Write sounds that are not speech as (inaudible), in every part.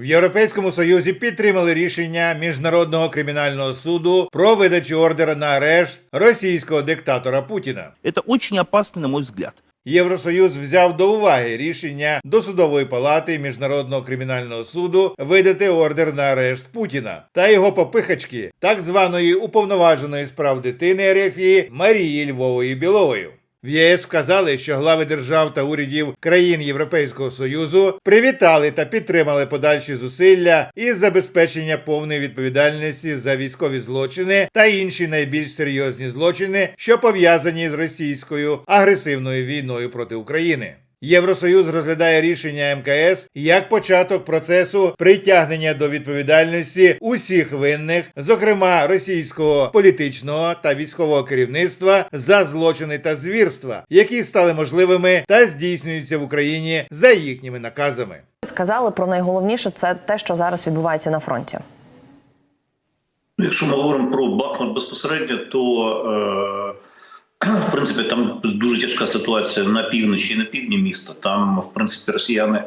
В Європейському Союзі підтримали рішення Міжнародного кримінального суду про видачу ордера на арешт російського диктатора Путіна. Это очень опасно, на мой взгляд. Євросоюз взяв до уваги рішення до судової палати Міжнародного кримінального суду видати ордер на арешт Путіна та його попихачки, так званої уповноваженої з прав дитини РФІ Марії Львової Білової. В ЄС сказали, що глави держав та урядів країн Європейського союзу привітали та підтримали подальші зусилля із забезпечення повної відповідальності за військові злочини та інші найбільш серйозні злочини, що пов'язані з російською агресивною війною проти України. Євросоюз розглядає рішення МКС як початок процесу притягнення до відповідальності усіх винних, зокрема російського політичного та військового керівництва за злочини та звірства, які стали можливими та здійснюються в Україні за їхніми наказами. Сказали про найголовніше це те, що зараз відбувається на фронті. Якщо ми говоримо про Бахмут безпосередньо, то е, в принципі там дуже тяжка ситуація на півночі і на півдні міста. Там, в принципі, росіяни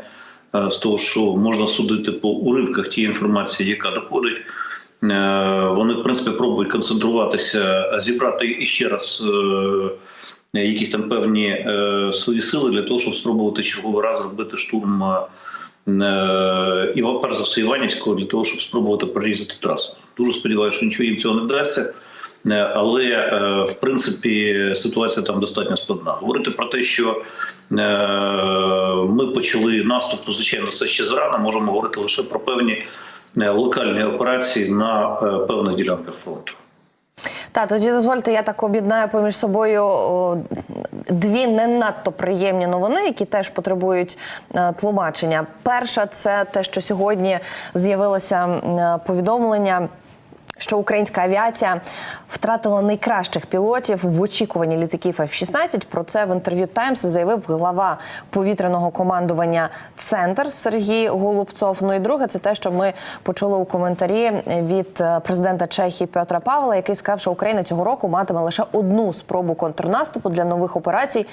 е, з того, що можна судити по уривках тієї інформації, яка доходить, е, вони в принципі пробують концентруватися, зібрати іще раз. Е, якісь там певні свої сили для того, щоб спробувати черговий раз зробити штурм і перш за все Іванівського для того, щоб спробувати прорізати трасу. Дуже сподіваюся, що нічого їм цього не вдасться. Е, Але е, в принципі ситуація там достатньо складна. Говорити про те, що е, ми почали наступ, звичайно це ще зарано. Можемо говорити лише про певні локальні операції на певних ділянках фронту. Та тоді дозвольте, я так об'єднаю поміж собою дві не надто приємні новини, які теж потребують тлумачення. Перша це те, що сьогодні з'явилося повідомлення. Що українська авіація втратила найкращих пілотів в очікуванні літаків F-16. Про це в інтерв'ю Таймс заявив глава повітряного командування Центр Сергій Голубцов. Ну і друге, це те, що ми почули у коментарі від е, президента Чехії Петра Павла, який сказав, що Україна цього року матиме лише одну спробу контрнаступу для нових операцій.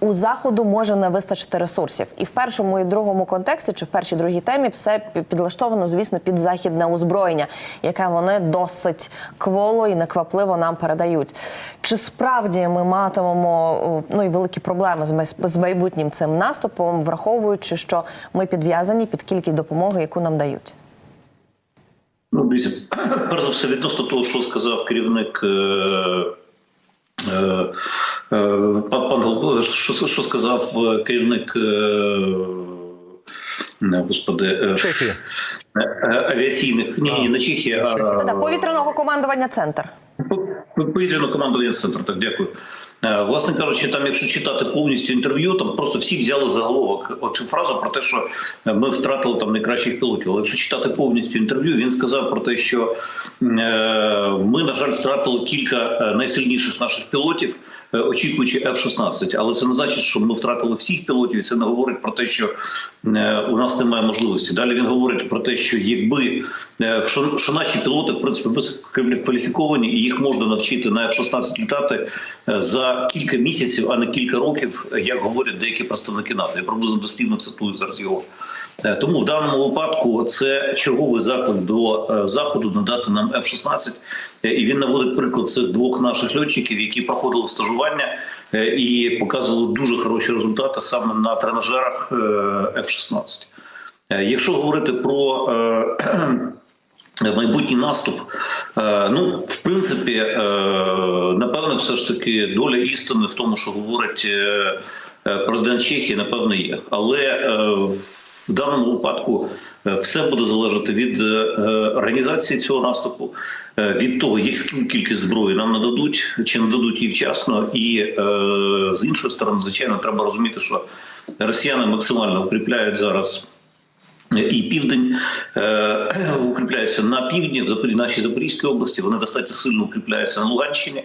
У заходу може не вистачити ресурсів. І в першому і другому контексті, чи в першій другій темі, все підлаштовано, звісно, під західне озброєння, яке вони досить кволо і неквапливо нам передають. Чи справді ми матимемо ну і великі проблеми з з майбутнім цим наступом, враховуючи, що ми підв'язані під кількість допомоги, яку нам дають? Ну, дивіться, (clears throat) перш за все, відносно того, що сказав керівник. Е, е, е, пан пан що, що сказав е, керівник е, господи, е, е, авіаційних ні, ні, не Чехія, а Та повітряного командування центр. Повітряного командування центр, так дякую. Е, Власне кажучи, там, якщо читати повністю інтерв'ю, там просто всі взяли заголовок оцю фразу про те, що е, ми втратили там найкращих пілотів. Але якщо читати повністю інтерв'ю, він сказав про те, що е, ми, на жаль, втратили кілька е, найсильніших наших пілотів, е, очікуючи F-16. Але це не значить, що ми втратили всіх пілотів. і Це не говорить про те, що е, у нас немає можливості. Далі він говорить про те, що якби що, що наші пілоти в принципі висококваліфіковані, і їх можна навчити на F-16 літати за кілька місяців, а не кілька років, як говорять деякі представники НАТО. Я приблизно дослівно цитую зараз його. Е, Тому в даному випадку це черговий заклик до е, заходу надати нам F-16. Е, І він наводить приклад цих двох наших льотчиків, які проходили стажування і показували дуже хороші результати саме на тренажерах е, F-16. Е, Якщо говорити про (clears throat) майбутній наступ, ну в принципі, напевно, все ж таки доля істини в тому, що говорить президент Чехії, напевно, є. Але в даному випадку е, все буде залежати від е, організації цього наступу, е, від того, яку кількість зброї нам нададуть, чи нададуть її вчасно, і з іншої сторони, звичайно, треба розуміти, що росіяни максимально укріпляють зараз. І південь е, (clears throat) укріпляється на півдні, в нашій Запорізькій області. Вони достатньо сильно укріпляються на Луганщині.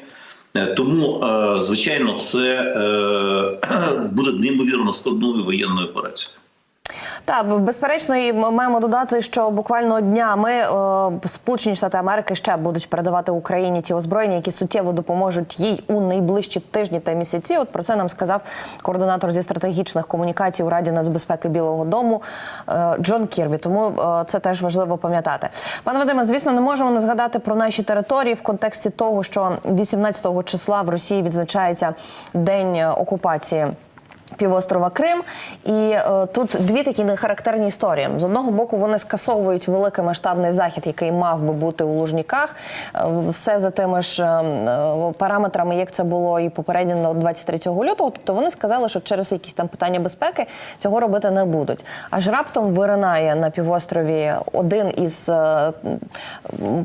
Тому, е, звичайно, це е, (clears throat) буде неймовірно складною воєнною операцією. Так, безперечно, і ми маємо додати, що буквально днями е, Сполучені Штати Америки ще будуть передавати Україні ті озброєння, які суттєво допоможуть їй у найближчі тижні та місяці. От про це нам сказав координатор зі стратегічних комунікацій у Раді нацбезпеки Білого Дому е, Джон Кірбі. Тому е, це теж важливо пам'ятати. Пане Вадиме, звісно, не можемо не згадати про наші території в контексті того, що 18 числа в Росії відзначається день окупації. Півострова Крим, і е, тут дві такі нехарактерні історії. З одного боку, вони скасовують великомасштабний захід, який мав би бути у Лужніках. Е, все за тими ж е, параметрами, як це було і попередньо на 23 лютого. Тобто вони сказали, що через якісь там питання безпеки цього робити не будуть. Аж раптом виринає на півострові один із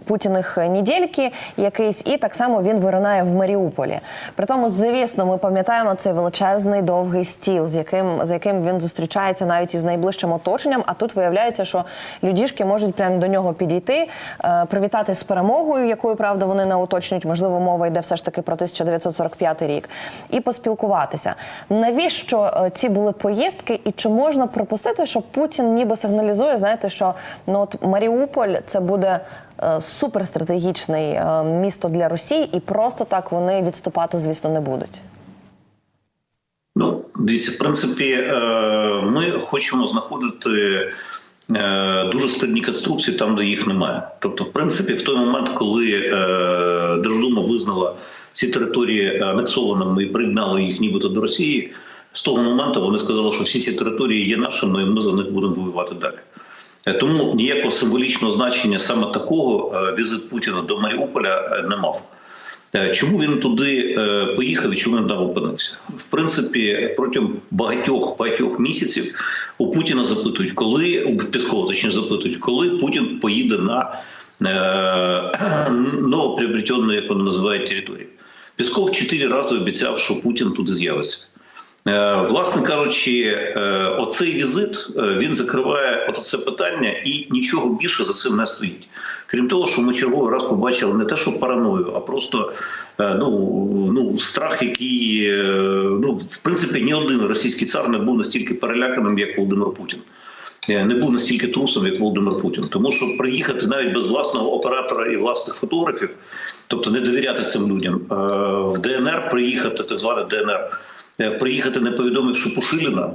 путіних недільки якийсь, і так само він виринає в Маріуполі. При тому, звісно, ми пам'ятаємо цей величезний довгий стіл, з яким за яким він зустрічається навіть із найближчим оточенням. А тут виявляється, що людішки можуть прямо до нього підійти, е, привітати з перемогою, якою правда вони не уточнюють. Можливо, мова йде все ж таки про 1945 рік, і поспілкуватися. Навіщо е, ці були поїздки, і чи можна припустити, що Путін ніби сигналізує, знаєте, що ну от Маріуполь це буде. е, Суперстратегічний е, місто для Росії, і просто так вони відступати, звісно, не будуть. Дивіться, в принципі, е, ми хочемо знаходити е, дуже складні конструкції там, де їх немає. Тобто, в принципі, в той момент, коли е, Держдума визнала ці території анексованими і пригнала їх нібито до Росії, з того моменту вони сказали, що всі ці території є нашими, і ми за них будемо воювати далі. Тому ніякого символічного значення саме такого візит Путіна до Маріуполя не мав. Е, Чому він туди е, поїхав і чому він там опинився? В принципі, протягом багатьох багатьох місяців у Путіна запитують, коли у Піскова точніше запитують, коли Путін поїде на е, (clears throat) новоприобретенну, як вони називають, територію. Пісков чотири рази обіцяв, що Путін туди з'явиться. Е, Власне кажучи, оцей візит він закриває це питання і нічого більше за цим не стоїть. Крім того, що ми черговий раз побачили не те, що параною, а просто е, ну, ну страх, який е, ну в принципі ні один російський цар не був настільки переляканим, як Володимир Путін. Е, Не був настільки трусом, як Володимир Путін, тому що приїхати навіть без власного оператора і власних фотографів, тобто не довіряти цим людям, в ДНР приїхати, так зване ДНР, приїхати, не повідомивши Пушиліна,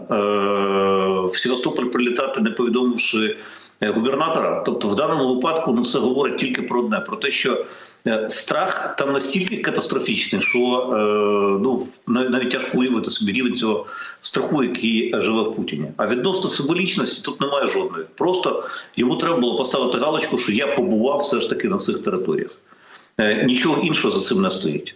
в Севастополь прилітати, не повідомивши губернатора. Тобто, в даному випадку ну це говорить тільки про одне: про те, що е, страх там настільки катастрофічний, що е, ну навіть тяжко уявити собі рівень цього страху, який живе в Путіні. А відносно символічності тут немає жодної. Просто йому треба було поставити галочку, що я побував все ж таки на цих територіях. Е, Нічого іншого за цим не стоїть.